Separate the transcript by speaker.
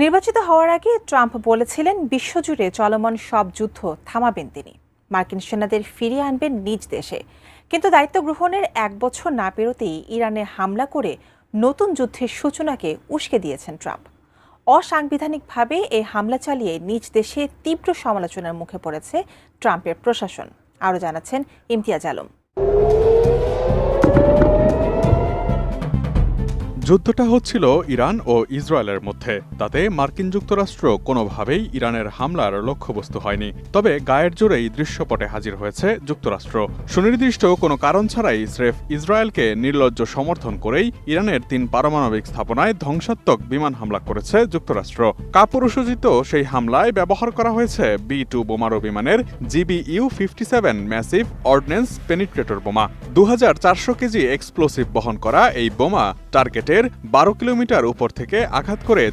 Speaker 1: নির্বাচিত হওয়ার আগে ট্রাম্প বলেছিলেন, বিশ্বজুড়ে চলমান সব যুদ্ধ থামাবেন তিনি। মার্কিন সেনাদের ফিরিয়ে আনবেন নিজ দেশে। কিন্তু দায়িত্ব গ্রহণের এক বছর না পেরোতেই ইরানে হামলা করে নতুন যুদ্ধের সূচনাকে উস্কে দিয়েছেন ট্রাম্প। অসাংবিধানিকভাবে এই হামলা চালিয়ে নিজ দেশে তীব্র সমালোচনার মুখে পড়েছে ট্রাম্পের প্রশাসন, আরও জানাচ্ছেন ইমতিয়াজ আলম।
Speaker 2: যুদ্ধটা হচ্ছিল ইরান ও ইসরায়েলের মধ্যে। তাতে মার্কিন যুক্তরাষ্ট্র কোনোভাবেই ইরানের হামলার লক্ষ্যবস্তু হয়নি। তবে গায়ের জোরেই দৃশ্যপটে হাজির হয়েছে যুক্তরাষ্ট্র। সুনির্দিষ্ট কোনো কারণ ছাড়াই স্রেফ ইসরায়েলকে নির্লজ্জ সমর্থন করেই ইরানের তিন পারমাণবিক স্থাপনায় ধ্বংসাত্মক বিমান হামলা করেছে যুক্তরাষ্ট্র। কাপুরুষোচিত সেই হামলায় ব্যবহার করা হয়েছে বি টু বোমারু বিমানের G B U fifty seven massive ordnance penetrator বোমা। দু হাজার চারশো কেজি এক্সপ্লোসিভ বহন করা এই বোমা টার্গেটের বারো কিলোমিটার উপর থেকে আঘাত করে